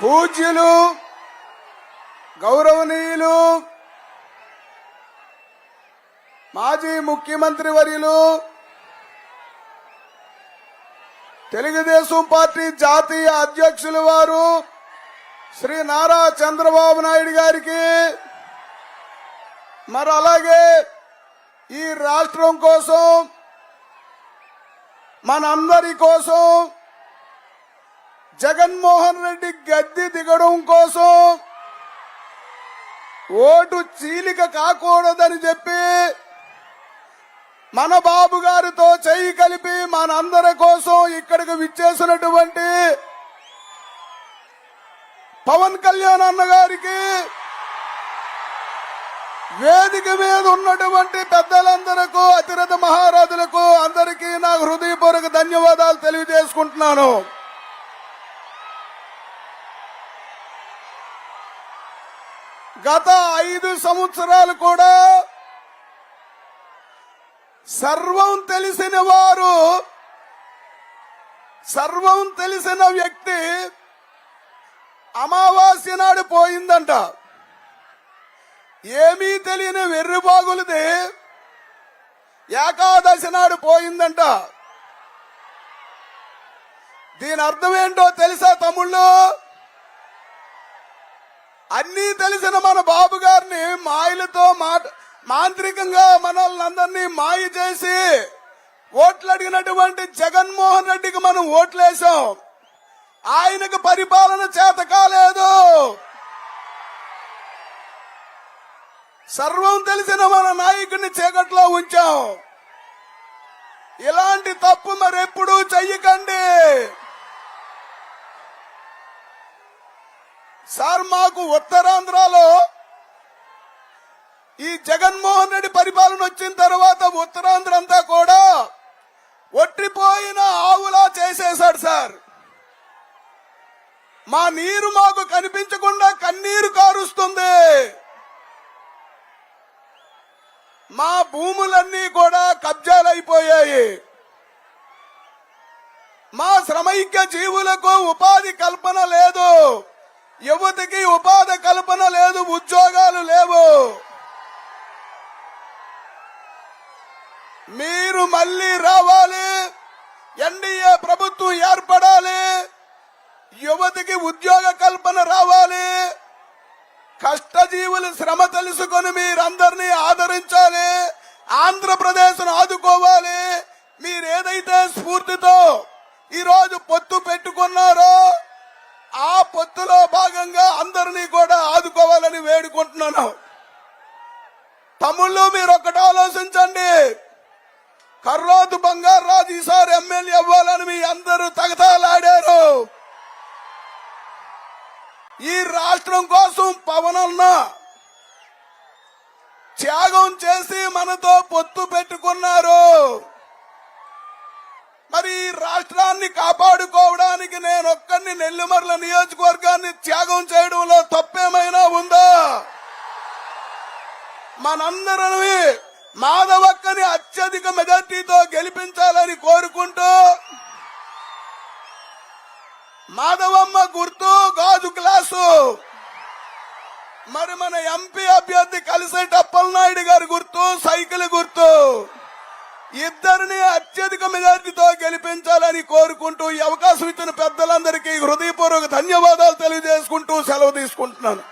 పూజ్యులు గౌరవనీయులు మాజీ ముఖ్యమంత్రి వర్యులు తెలుగుదేశం పార్టీ జాతీయ అధ్యక్షులు వారు శ్రీ నారా చంద్రబాబు నాయుడు గారికి మరి అలాగే ఈ రాష్ట్రం కోసం మనందరి కోసం జగన్మోహన్ రెడ్డి గద్ది దిగడం కోసం ఓటు చీలిక కాకూడదని చెప్పి మన బాబు గారితో చెయ్యి కలిపి మనందరి కోసం ఇక్కడికి విచ్చేసినటువంటి పవన్ కళ్యాణ్ అన్న గారికి వేదిక మీద ఉన్నటువంటి పెద్దలందరకు అతిరథ మహారాజులకు అందరికీ నా హృదయపూర్వక ధన్యవాదాలు తెలియజేసుకుంటున్నాను. గత ఐదు సంవత్సరాలు కూడా సర్వం తెలిసిన వారు సర్వం తెలిసిన వ్యక్తి అమావాస్య నాడు పోయిందంట. ఏమీ తెలియని వెర్రిబాగులది ఏకాదశి నాడు పోయిందంట. దీని అర్థం ఏంటో తెలుసా తమ్ముళ్ళు? అన్నీ తెలిసిన మన బాబు గారిని మాయలతో మాంత్రికంగా మనల్ని అందరినీ మాయ చేసి ఓట్లు అడిగినటువంటి జగన్మోహన్ రెడ్డికి మనం ఓట్లేసాం ఆయనకు పరిపాలన చేత కాలేదు. సర్వం తెలిసిన మన నాయకుడిని చీకట్లో ఉంచాం. ఇలాంటి తప్పు మరెప్పుడూ చెయ్యకండి. సార్ మాకు ఉత్తరాంధ్రలో ఈ జగన్మోహన్ రెడ్డి పరిపాలన వచ్చిన తర్వాత ఉత్తరాంధ్ర అంతా కూడా ఒట్టిపోయిన ఆవులా చేసేశాడు సార్. మా నీరు మాకు కనిపించకుండా కన్నీరు కారుస్తుంది. మా భూములన్నీ కూడా కబ్జాలైపోయాయి. మా శ్రమైక్య జీవులకు ఉపాధి కల్పన లేదు. యువతికి ఉపాధి కల్పన లేదు ఉద్యోగాలు లేవు. మీరు మళ్ళీ రావాలి ఎన్డీఏ ప్రభుత్వం ఏర్పడాలి యువతికి ఉద్యోగ కల్పన రావాలి కష్టజీవుల శ్రమ తెలుసుకొని మీరందరినీ ఆదరించాలి ఆంధ్రప్రదేశ్ ఆదుకోవాలి. మీరు ఏదైతే స్ఫూర్తితో ఈరోజు పొత్తు పెట్టుకున్నారో ఆ పొత్తులో భాగంగా అందరినీ కూడా ఆదుకోవాలని వేడుకుంటున్నాను. తమ్ముళ్ళు మీరు ఒకటి ఆలోచించండి. కర్రోతు బంగారాజు ఈసారి ఎమ్మెల్యే అవ్వాలని మీ అందరూ తగతాలాడారు. ఈ రాష్ట్రం కోసం పవన్ అన్న త్యాగం చేసి మనతో పొత్తు పెట్టుకున్నారు. మరి ఈ రాష్ట్రాన్ని కాపాడుకోవడానికి నేను ఒక్కడిని నెల్లిమర్ల నియోజకవర్గాన్ని త్యాగం చేయడంలో తప్పేమైనా ఉందా? మనందరిని మాధవక్కని అత్యధిక మెజార్టీతో గెలిపించాలని కోరుకుంటూ మాధవమ్మ గుర్తు గాజు గ్లాసు. మరి మన ఎంపీ అభ్యర్థి కలిసి టప్పల్ నాయుడు గారి గుర్తు సైకిల్ గుర్తు ఇద్దరిని అత్యధిక మెజార్టీతో గెలిపించాలని కోరుకుంటూ ఈ అవకాశం ఇచ్చిన పెద్దలందరికీ హృదయపూర్వక ధన్యవాదాలు తెలియజేసుకుంటూ సెలవు తీసుకుంటున్నాను.